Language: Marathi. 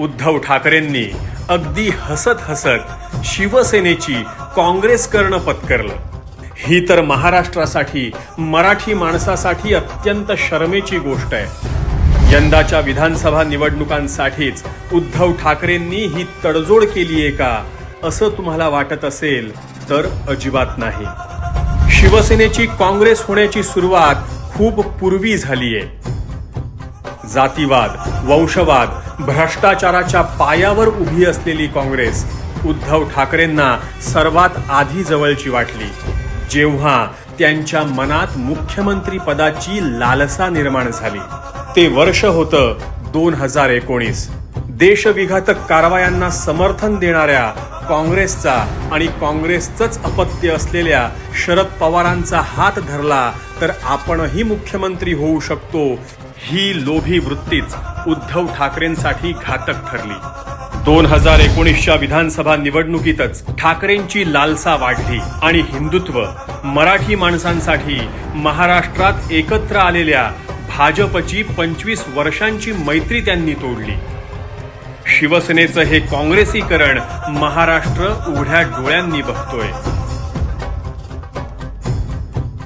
उद्धव ठाकरेंनी अगदी हसत हसत शिवसेनेची काँग्रेस करणं पत्करलं. ही तर महाराष्ट्रासाठी मराठी माणसासाठी अत्यंत शरमेची गोष्ट आहे. यंदाच्या विधानसभा निवडणुकांसाठीच उद्धव ठाकरेंनी ही तडजोड केली आहे का असं तुम्हाला वाटत असेल तर अजिबात नाही. शिवसेनेची काँग्रेस होण्याची सुरुवात खूप पूर्वी झालीये. जातीवाद वंशवाद भ्रष्टाचाराच्या पायावर उभी असलेली काँग्रेस उद्धव ठाकरेंना सर्वात आधी जवळची वाटली. जेव्हा त्यांच्या मनात मुख्यमंत्री पदाची लालसा निर्माण झाली. ते वर्ष होतं दोन हजार एकोणीस. देशविघातक कारवायांना समर्थन देणाऱ्या काँग्रेसचा आणि काँग्रेसचंच अपत्य असलेल्या शरद पवारांचा हात धरला तर आपणही मुख्यमंत्री होऊ शकतो ही लोभी वृत्तीच उद्धव ठाकरेंसाठी घातक ठरली. दोन हजार एकोणीसच्या विधानसभा निवडणुकीतच ठाकरेंची लालसा वाढली आणि हिंदुत्व मराठी माणसांसाठी महाराष्ट्रात एकत्र आलेल्या भाजपची पंचवीस वर्षांची मैत्री त्यांनी तोडली. शिवसेनेचं हे काँग्रेसीकरण महाराष्ट्र उघड्या डोळ्यांनी बघतोय.